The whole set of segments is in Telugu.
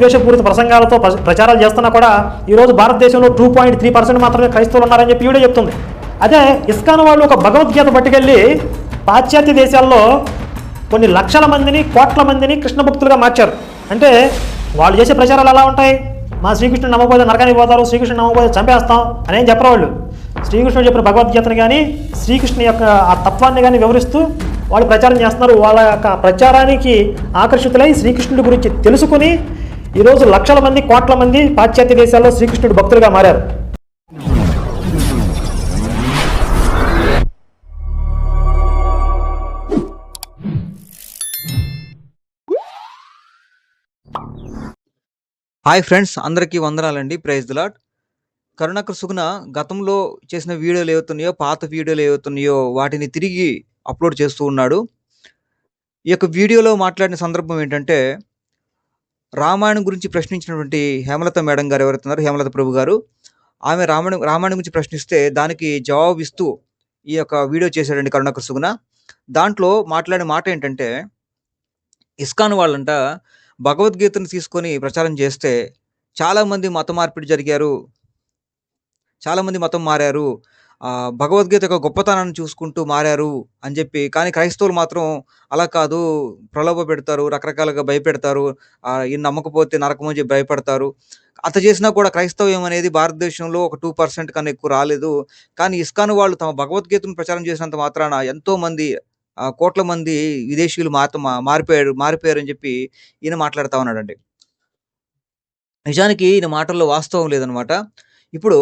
విద్వేషపూరిత ప్రసంగాలతో ప్ర- ప్రచారాలు చేస్తున్నా కూడా ఈరోజు భారతదేశంలో టూ పాయింట్ త్రీ పర్సెంట్ మాత్రమే క్రైస్తవులు ఉన్నారని చెప్పి ఈవిడే చెప్తుంది. అదే ఇస్కాన్ వాళ్ళు ఒక భగవద్గీత పట్టుకెళ్ళి పాశ్చాత్య దేశాల్లో కొన్ని లక్షల మందిని కోట్ల మందిని కృష్ణ భక్తులుగా మార్చారు. అంటే వాళ్ళు చేసే ప్రచారాలు ఎలా ఉంటాయి? మా శ్రీకృష్ణుడు నమ్మకపోతే నరకానికి పోతారు శ్రీకృష్ణుడు నమ్మకపోతే చంపేస్తాం అనేం చెప్పరు వాళ్ళు శ్రీకృష్ణుడు చెప్పిన భగవద్గీతను కానీ శ్రీకృష్ణుని యొక్క ఆ తత్వాన్ని కానీ వివరిస్తూ వాళ్ళు ప్రచారం చేస్తున్నారు. వాళ్ళ యొక్క ప్రచారానికి ఆకర్షితులై శ్రీకృష్ణుడి గురించి తెలుసుకుని ఈరోజు లక్షల మంది కోట్ల మంది పాశ్చాత్య దేశాల్లో శ్రీకృష్ణుడు భక్తులుగా మారారు. హాయ్ ఫ్రెండ్స్ అందరికీ వందనాలండి. ప్రైజ్ దిలాట్ కరుణాకర్ సుగుణ గతంలో చేసిన వీడియోలు ఏవవుతున్నాయో పాత వీడియోలు ఏవవుతున్నాయో వాటిని తిరిగి అప్లోడ్ చేస్తూ ఉన్నాడు. ఈ యొక్క వీడియోలో మాట్లాడిన సందర్భం ఏంటంటే రామాయణం గురించి ప్రశ్నించినటువంటి హేమలత మేడం గారు ఎవరైతున్నారు హేమలత ప్రభు గారు ఆమె రామాయణం రామాయణం గురించి ప్రశ్నిస్తే దానికి జవాబు ఇస్తూ ఈ యొక్క వీడియో చేశాడండి కరుణాకర్ సుగుణ. దాంట్లో మాట్లాడే మాట ఏంటంటే ఇస్కాన్ వాళ్ళంట భగవద్గీతను తీసుకొని ప్రచారం చేస్తే చాలామంది మత మార్పిడి జరిగారు చాలామంది మతం మారారు భగవద్గీత యొక్క గొప్పతనాన్ని చూసుకుంటూ మారారు అని చెప్పి. కానీ క్రైస్తవులు మాత్రం అలా కాదు. ప్రలోభ పెడతారు రకరకాలుగా భయపెడతారు. ఈయన నమ్మకపోతే నరకం అని చెప్పి భయపడతారు. అంత చేసినా కూడా క్రైస్తవ్యం అనేది భారతదేశంలో ఒక టూ పర్సెంట్ కన్నా ఎక్కువ రాలేదు. కానీ ఇస్కాన్ వాళ్ళు తమ భగవద్గీతను ప్రచారం చేసినంత మాత్రాన ఎంతో మంది కోట్ల మంది విదేశీయులు మాత మారిపోయారు మారిపోయారు అని చెప్పి ఈయన మాట్లాడుతూ ఉన్నాడండి. నిజానికి ఈయన మాటల్లో వాస్తవం లేదనమాట ఇప్పుడు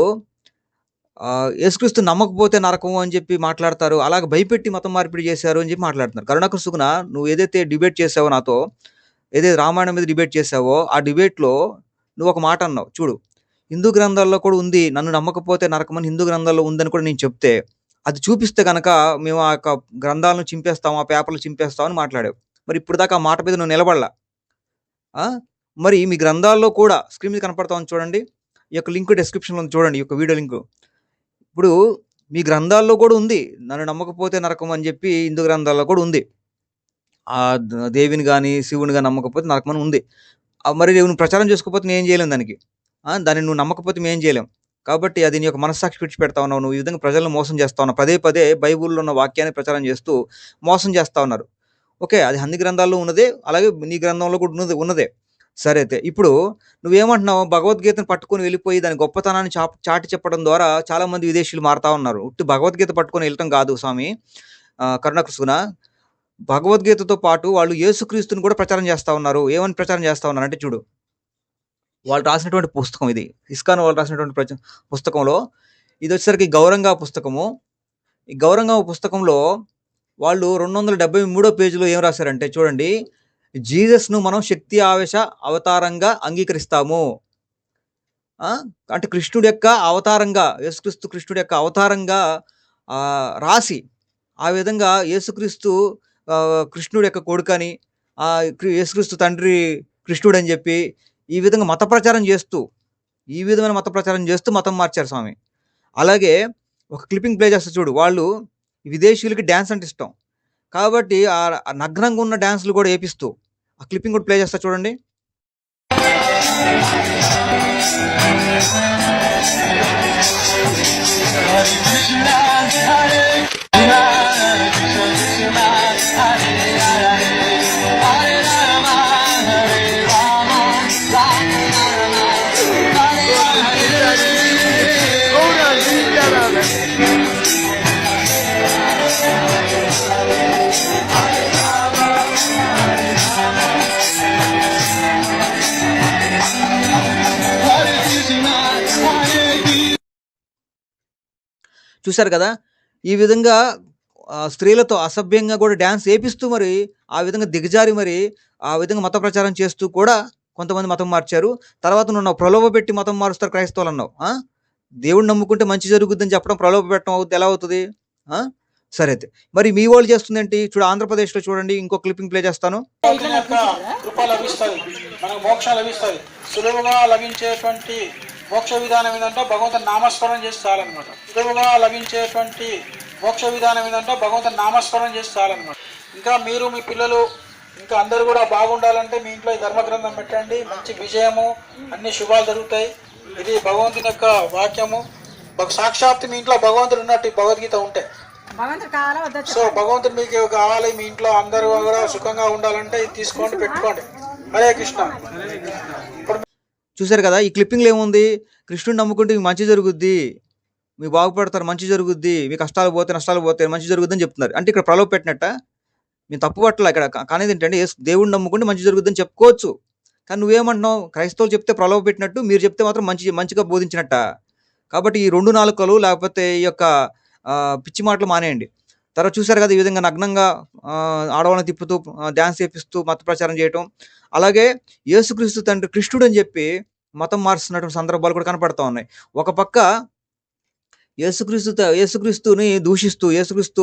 యేసుక్రీస్తు నమ్మకపోతే నరకం అని చెప్పి మాట్లాడతారు. అలాగ భయపెట్టి మతం మార్పిడి చేశారు అని చెప్పి మాట్లాడుతున్నారు. కరుణాకర్ సుగుణ నువ్వు ఏదైతే డిబేట్ చేసావో నాతో ఏదైతే రామాయణం మీద డిబేట్ చేసావో ఆ డిబేట్లో నువ్వు ఒక మాట అన్నావు. చూడు హిందూ గ్రంథాల్లో కూడా ఉంది నన్ను నమ్మకపోతే నరకమని హిందూ గ్రంథాల్లో ఉందని కూడా నేను చెప్తే అది చూపిస్తే కనుక మేము ఆ యొక్క గ్రంథాలను చింపేస్తాం ఆ పేపర్లు చింపేస్తాం అని మాట్లాడావు. మరి ఇప్పుడు దాకా ఆ మాట మీద నువ్వు నిలబడలా? మరి మీ గ్రంథాల్లో కూడా స్క్రీన్ మీద కనపడతామని ఉంది చూడండి. ఈ యొక్క లింక్ డిస్క్రిప్షన్లో ఉంది చూడండి ఈ యొక్క వీడియో లింక్. ఇప్పుడు మీ గ్రంథాల్లో కూడా ఉంది. నన్ను నమ్మకపోతే నరకం అని చెప్పి హిందూ గ్రంథాల్లో కూడా ఉంది. ఆ దేవిని కానీ శివుని కానీ నమ్మకపోతే నరకం అని ఉంది. మరి నువ్వు ప్రచారం చేసుకోకపోతే నేను ఏం చేయలేం దానికి. దాన్ని నువ్వు నమ్మకపోతే మేము ఏం చేయలేం. కాబట్టి అది నీ యొక్క మనస్సాక్షి విడిచి పెడతా ఉన్నావు. నువ్వు ఈ విధంగా ప్రజలను మోసం చేస్తా ఉన్నావు. పదే పదే బైబుల్లో ఉన్న వాక్యాన్ని ప్రచారం చేస్తూ మోసం చేస్తా ఉన్నారు. ఓకే అది అన్ని గ్రంథాల్లో ఉన్నదే. అలాగే నీ గ్రంథంలో కూడా ఉన్నది ఉన్నదే. సరే అయితే ఇప్పుడు నువ్వేమంటున్నావు? భగవద్గీతను పట్టుకొని వెళ్ళిపోయి దాని గొప్పతనాన్ని చా చాటి చెప్పడం ద్వారా చాలామంది విదేశీయులు మారుతా ఉన్నారు. ఉట్టి భగవద్గీత పట్టుకొని వెళ్ళటం కాదు స్వామి. కరుణకృష్ణ భగవద్గీతతో పాటు వాళ్ళు యేసుక్రీస్తుని కూడా ప్రచారం చేస్తా ఉన్నారు. ఏమని ప్రచారం చేస్తూ ఉన్నారు అంటే చూడు. వాళ్ళు రాసినటువంటి పుస్తకం ఇది. ఇస్కాన్ వాళ్ళు రాసినటువంటి ప్రచ- పుస్తకంలో ఇది వచ్చేసరికి గౌరంగా పుస్తకము. ఈ గౌరంగా పుస్తకంలో వాళ్ళు రెండు వందల డెబ్బై మూడో పేజీలో ఏం రాశారంటే చూడండి. జీసస్ను మనం శక్తి ఆవేశ అవతారంగా అంగీకరిస్తాము. అంటే కృష్ణుడి యొక్క అవతారంగా యేసుక్రీస్తు కృష్ణుడి యొక్క అవతారంగా రాసి ఆ విధంగా యేసుక్రీస్తు కృష్ణుడి యొక్క కొడుకని యేసుక్రీస్తు తండ్రి కృష్ణుడు అని చెప్పి ఈ విధంగా మత ప్రచారం చేస్తూ ఈ విధమైన మత ప్రచారం చేస్తూ మతం మార్చారు స్వామి. అలాగే ఒక క్లిప్పింగ్ ప్లే చేస్తే చూడు. వాళ్ళు విదేశీయులకి డ్యాన్స్ అంటే ఇష్టం. కాబట్టి ఆ నగ్నంగా ఉన్న డ్యాన్స్లు కూడా వేపిస్తూ ఆ క్లిప్పింగ్ కూడా ప్లే చేస్తా చూడండి. చూశారు కదా? ఈ విధంగా స్త్రీలతో అసభ్యంగా కూడా డ్యాన్స్ వేపిస్తూ మరి ఆ విధంగా దిగజారి మరి ఆ విధంగా మత ప్రచారం చేస్తూ కూడా కొంతమంది మతం మార్చారు. తర్వాత నువ్వు ప్రలోభ పెట్టి మతం మారుస్తారు క్రైస్తవులు అన్నావు దేవుడు దేవుడిని నమ్ముకుంటే మంచి జరుగుద్దని చెప్పడం ప్రలోభ పెట్టడం అవుతుంది ఎలా అవుతుంది? సరే అయితే. మరి మీ వాళ్ళు చేస్తుందేంటి చూడు ఆంధ్రప్రదేశ్లో చూడండి ఇంకో క్లిప్పింగ్ ప్లే చేస్తాను. కృప లభిస్తుంది. మనకు మోక్షం లభిస్తుంది. సులువుగా లభించేటువంటి మోక్ష విధానం ఏంటంటే భగవంతుని నామస్మరణ చేసి చాలన్నమాట. సులువుగా లభించేటువంటి మోక్ష విధానం ఏంటంటే భగవంతుని నామస్మరణ చేసి చాలన్నమాట. ఇంకా మీరు మీ పిల్లలు ఇంకా అందరూ కూడా బాగుండాలంటే మీ ఇంట్లో ఈ ధర్మగ్రంథం పెట్టండి. మంచి విజయము అన్ని శుభాలు జరుగుతాయి. ఇది భగవంతుని యొక్క వాక్యము. భగ- సాక్షాత్ మీ ఇంట్లో భగవంతుడు ఉన్నట్టు భగవద్గీత ఉంటే. సో భగవంతుడు మీకు కావాలి మీ ఇంట్లో అందరూ కూడా సుఖంగా ఉండాలంటే ఇది తీసుకోండి పెట్టుకోండి. హరే కృష్ణ. చూశారు కదా ఈ క్లిప్పింగ్లో ఏముంది? కృష్ణుడు నమ్ముకుంటే మీకు మంచి జరుగుద్ది. మీ బాగుపడతారు మంచి జరుగుద్ది. మీ కష్టాలు పోతే నష్టాలు పోతే మంచి జరుగుద్దని చెప్తున్నారు. అంటే ఇక్కడ ప్రలోభ పెట్టినట్ట? మేము తప్పు పట్టలే ఇక్కడ. కానీ ఏంటంటే దేవుడిని నమ్ముకుంటే మంచి జరుగుద్దని చెప్పుకోవచ్చు. కానీ నువ్వేమంటున్నావు? క్రైస్తవులు చెప్తే ప్రలోభ పెట్టినట్టు మీరు చెప్తే మాత్రం మంచి మంచిగా బోధించినట్ట. కాబట్టి ఈ రెండు నాలుకలు లేకపోతే ఈ యొక్క పిచ్చి మాటలు మానేయండి. తర్వాత చూశారు కదా ఈ విధంగా నగ్నంగా ఆడవాళ్ళని తిప్పుతూ డ్యాన్స్ చేపిస్తూ మత ప్రచారం చేయటం. అలాగే యేసుక్రీస్తు తండ్రి కృష్ణుడు అని చెప్పి మతం మారుస్తున్నటువంటి సందర్భాలు కూడా కనపడతా ఉన్నాయి. ఒక పక్క యేసుక్రీస్తు యేసుక్రీస్తుని దూషిస్తూ యేసుక్రీస్తు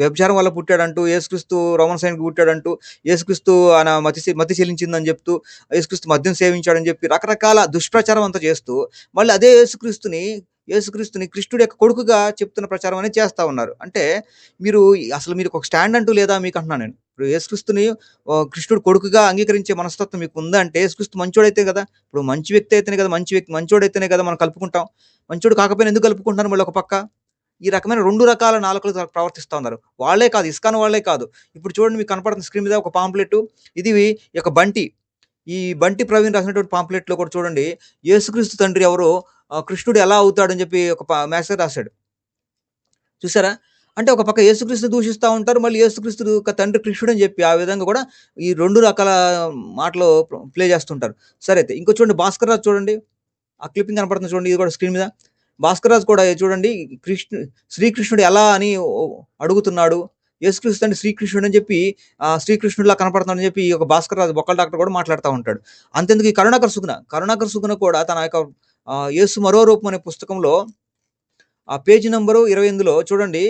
వ్యభిచారం వల్ల పుట్టాడంటూ యేసుక్రీస్తు రోమన్ సైన్కి పుట్టాడంటూ యేసుక్రీస్తు ఆయన మతి మతి చెల్లించిందని చెప్తూ యేసుక్రీస్తు మద్యం సేవించాడని చెప్పి రకరకాల దుష్ప్రచారం అంతా చేస్తూ మళ్ళీ అదే యేసుక్రీస్తుని యేసుక్రీస్తుని కృష్ణుడి యొక్క కొడుకుగా చెప్తున్న ప్రచారం అనేది చేస్తా ఉన్నారు. అంటే మీరు అసలు మీరు ఒక స్టాండ్ అంటూ లేదా మీకు అంటున్నాను నేను. ఇప్పుడు యేసుక్రీస్తుని ఓ, కృష్ణుడు కొడుకుగా అంగీకరించే మనస్తత్వం మీకు ఉందంటే యేసుక్రీస్తు మంచోడైతే కదా. ఇప్పుడు మంచి వ్యక్తి అయితేనే కదా మంచి వ్యక్తి మంచోడైతేనే కదా మనం కలుపుకుంటాం. మంచోడు కాకపోయినా ఎందుకు కలుపుకుంటున్నారు మళ్ళీ ఒక పక్క? ఈ రకమైన రెండు రకాల నాలుకలు ప్రవర్తిస్తూ ఉన్నారు. వాళ్ళే కాదు ఇస్కాన్ వాళ్ళే కాదు. ఇప్పుడు చూడండి మీకు కనపడుతున్న స్క్రీన్ మీద ఒక పాంప్లెట్ ఇది ఒక యొక్క బంటి. ఈ బంటి ప్రవీణ్ రాసినటువంటి పాంప్లెట్లో కూడా చూడండి. యేసుక్రీస్తు తండ్రి ఎవరో కృష్ణుడు ఎలా అవుతాడని చెప్పి ఒక మేసేజ్ రాశాడు. చూసారా అంటే ఒక పక్క యేసుక్రీస్తు దూషిస్తూ ఉంటారు మళ్ళీ యేసుక్రీస్తు యొక్క తండ్రి కృష్ణుడు అని చెప్పి ఆ విధంగా కూడా ఈ రెండు రకాల మాటలు ప్లే చేస్తుంటారు. సరే అయితే ఇంకో చూడండి భాస్కర్ రాజు చూడండి. ఆ క్లిప్పింగ్ కనపడుతుంది చూడండి ఇది కూడా స్క్రీన్ మీద. భాస్కర్ రాజు కూడా చూడండి కృష్ణు శ్రీకృష్ణుడు ఎలా అని అడుగుతున్నాడు. యేసుక్రీస్తు అంటే శ్రీకృష్ణుడు అని చెప్పి శ్రీకృష్ణుడిలా కనపడుతున్నాడని చెప్పి ఈ భాస్కర్ రాజు బొక్కల డాక్టర్ కూడా మాట్లాడుతూ ఉంటాడు. అంతెందుకు ఈ కరుణాకర్ సుగుణ? కరుణాకర్ సుగుణ కూడా తన యొక్క యేసు మరో రూపం అనే పుస్తకంలో ఆ పేజీ నంబరు ఇరవై ఎనిమిదిలో చూడండి.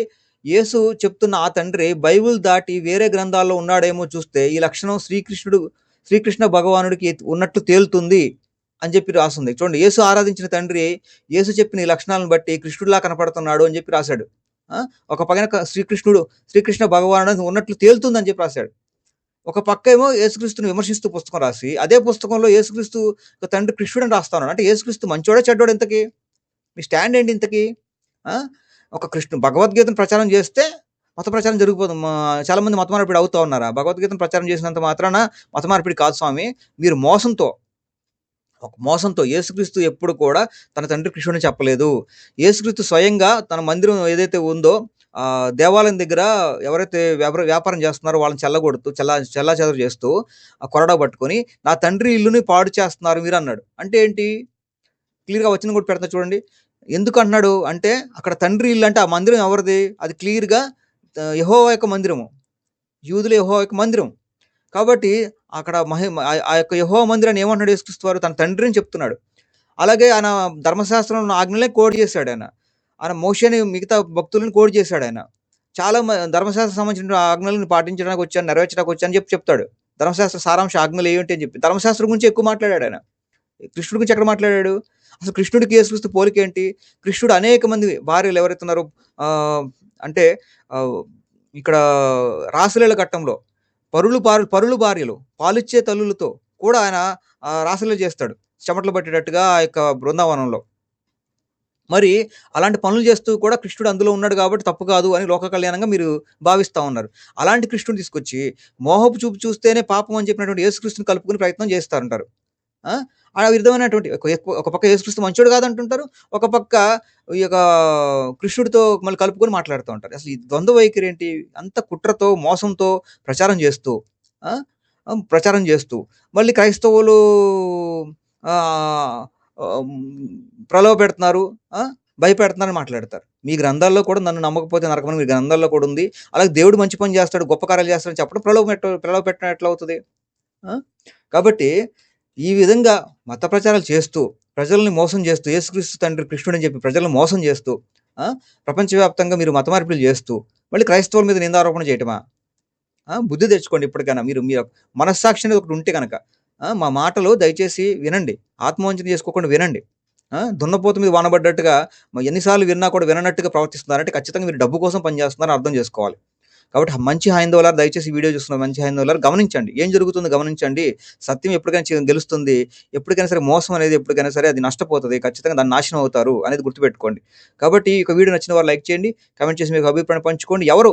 యేసు చెప్తున్న ఆ తండ్రి బైబిల్ దాటి వేరే గ్రంథాల్లో ఉన్నాడేమో చూస్తే ఈ లక్షణం శ్రీకృష్ణుడు శ్రీకృష్ణ భగవానుడికి ఉన్నట్టు తేలుతుంది అని చెప్పి రాస్తుంది చూడండి యేసు ఆరాధించిన తండ్రి యేసు చెప్పిన ఈ లక్షణాలను బట్టి కృష్ణుడిలా కనపడుతున్నాడు అని చెప్పి రాశాడు. ఒక పగన శ్రీకృష్ణుడు శ్రీకృష్ణ భగవానుడు ఉన్నట్లు తేలుతుంది అని చెప్పి రాశాడు. ఒక పక్క ఏమో యేసుక్రీస్తుని విమర్శిస్తూ పుస్తకం రాసి అదే పుస్తకంలో యేసుక్రీస్తు తండ్రి కృష్ణుడు అని రాస్తాను అంటే యేసుక్రీస్తు మంచోడే చెడ్డోడు ఇంతకీ? మీ స్టాండ్ ఏంటి ఇంతకి? ఒక కృష్ణ భగవద్గీతను ప్రచారం చేస్తే మత ప్రచారం జరిగిపోతుంది చాలామంది చాలా మంది మత మార్పిడి అవుతూ ఉన్నారా? భగవద్గీతను ప్రచారం చేసినంత మాత్రాన మత మార్పిడి కాదు స్వామి. మీరు మోసంతో ఒక మోసంతో యేసుక్రీస్తు ఎప్పుడు కూడా తన తండ్రి కృష్ణుని చెప్పలేదు. యేసుక్రీస్తు స్వయంగా తన మందిరం ఏదైతే ఉందో దేవాలయం దగ్గర ఎవరైతే వ్యాపార వ్యాపారం చేస్తున్నారో వాళ్ళని చెల్లగొడుతూ చెల్ల చెల్లా చెదరు చేస్తూ ఆ కొరడా పట్టుకొని నా తండ్రి ఇల్లుని పాడు చేస్తున్నారు మీరు అన్నాడు. అంటే ఏంటి? క్లియర్గా వచ్చిన కూడా పెడతా చూడండి. ఎందుకు అంటున్నాడు? అంటే అక్కడ తండ్రి ఇల్లు అంటే ఆ మందిరం ఎవరిది? అది క్లియర్గా యహో యొక్క మందిరము. యూదుల యహో యొక్క మందిరం కాబట్టి అక్కడ మహి ఆ- యొక్క యహో మందిరాన్ని ఏమంటున్నాడు యేసుక్రీస్తు వారు? తన తండ్రిని చెప్తున్నాడు. అలాగే ఆయన ధర్మశాస్త్రంలో ఆజ్ఞలే కోడ్ చేశాడు ఆయన. ఆయన మోషని మిగతా భక్తులను కోడి చేశాడు ఆయన. చాలా మ- ధర్మశాస్త్రం సంబంధించిన ఆజ్ఞలను పాటించడానికి వచ్చాను నెరవేర్చడానికి వచ్చాను అని చెప్పి చెప్తాడు. ధర్మశాస్త్ర సారాంశ ఆజ్ఞలు ఏంటి అని చెప్పి. ధర్మశాస్త్రం గురించి ఎక్కువ మాట్లాడాడు ఆయన. కృష్ణుడి గురించి ఎక్కడ మాట్లాడాడు? అసలు కృష్ణుడికి యేసుక్రీస్తు పోలిక ఏంటి? కృష్ణుడు అనేక మంది భార్యలు ఎవరైతే ఉన్నారో అంటే ఇక్కడ రాసలీల ఘట్టంలో పరులు పారు పరులు భార్యలు పాలిచ్చే తల్లులతో కూడా ఆయన ఆ, రాసలీల చేస్తాడు. చెమటలు పట్టేటట్టుగా ఆ యొక్క బృందావనంలో. మరి అలాంటి పనులు చేస్తూ కూడా కృష్ణుడు అందులో ఉన్నాడు కాబట్టి తప్పు కాదు అని లోక కళ్యాణంగా మీరు భావిస్తూ ఉన్నారు. అలాంటి కృష్ణుడు తీసుకొచ్చి మోహపు చూపు చూస్తేనే పాపం అని చెప్పినటువంటి యేసుకృష్ణుని కలుపుకుని ప్రయత్నం చేస్తారంటారు. ఆ? ఆ విధమైనటువంటి ఒక- పక్క యేసుకృష్ణ మంచోడు కాదంటుంటారు ఒక పక్క ఈ యొక్క కృష్ణుడితో మళ్ళీ కలుపుకొని మాట్లాడుతూ ఉంటారు. అసలు ఈ ద్వంద్వ వైఖరి ఏంటి? అంత కుట్రతో మోసంతో ప్రచారం చేస్తూ ప్రచారం చేస్తూ మళ్ళీ క్రైస్తవులు ప్రలోభ పెడుతున్నారు భయపెడుతున్నారని మాట్లాడతారు. మీ గ్రంథాల్లో కూడా నన్ను నమ్మకపోతే నరకమని మీ గ్రంథాల్లో కూడా ఉంది. అలాగే దేవుడు మంచి పని చేస్తాడు గొప్ప కార్యాలు చేస్తాడని చెప్పడం ప్రలోభ ప్రలోభ పెట్టడం ఎట్లా అవుతుంది కాబట్టి ఈ విధంగా మత ప్రచారాలు చేస్తూ ప్రజల్ని మోసం చేస్తూ యేసుక్రీస్తు తండ్రి కృష్ణుడు అని చెప్పి ప్రజలను మోసం చేస్తూ ప్రపంచవ్యాప్తంగా మీరు మత మార్పులు చేస్తూ మళ్ళీ క్రైస్తవుల మీద నిందారోపణ చేయటమా? బుద్ధి తెచ్చుకోండి ఇప్పటికైనా. మీరు మీరు మనస్సాక్షి అనేది ఒకటి ఉంటే కనుక మా మాటలు దయచేసి వినండి. ఆత్మవంచన చేసుకోకుండా వినండి. దున్నపోత మీద వానబడ్డట్టుగా ఎన్నిసార్లు విన్నా కూడా విననట్టుగా ప్రవర్తిస్తున్నారంటే ఖచ్చితంగా మీరు డబ్బు కోసం పనిచేస్తున్నారని అర్థం చేసుకోవాలి. కాబట్టి మంచి హైందవులారు దయచేసి వీడియో చూస్తున్న మంచి హైందవులారు గమనించండి. ఏం జరుగుతుంది గమనించండి. సత్యం ఎప్పటికైనా గెలుస్తుంది ఎప్పటికైనా సరే మోసం అనేది ఎప్పటికైనా సరే అది నష్టపోతుంది. ఖచ్చితంగా దాన్ని నాశనం అవుతారు అనేది గుర్తుపెట్టుకోండి. కాబట్టి ఈ యొక్క వీడియో నచ్చిన వారు లైక్ చేయండి. కమెంట్ చేసి మీకు అభిప్రాయం పంచుకోండి. ఎవరు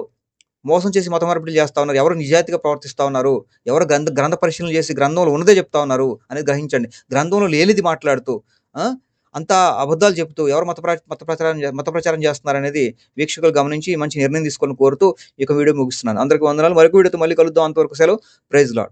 మోసం చేసి మత మార్పిడి ఉన్నారు. ఎవరు నిజాయితీగా ప్రవర్తిస్తూ ఉన్నారు? ఎవరు గ్రంథ గ్రంథ పరిశీలన చేసి గ్రంథంలో ఉన్నదే చెప్తా ఉన్నారు అనేది గ్రహించండి. గ్రంథంలో లేనిది మాట్లాడుతూ అంతా అబద్ధాలు చెప్తూ ఎవరు మత ప్ర- మత ప్రచారం మత ప్రచారం చేస్తున్నారు అనేది వీక్షకులు గమనించి మంచి నిర్ణయం తీసుకొని కోరుతూ ఇక వీడియో ముగిస్తున్నాను. అందరికీ వందనాలు. మరొక వీడియోతో మళ్ళీ కలుద్దాం. అంతవరకు సెలవు. Praise lord.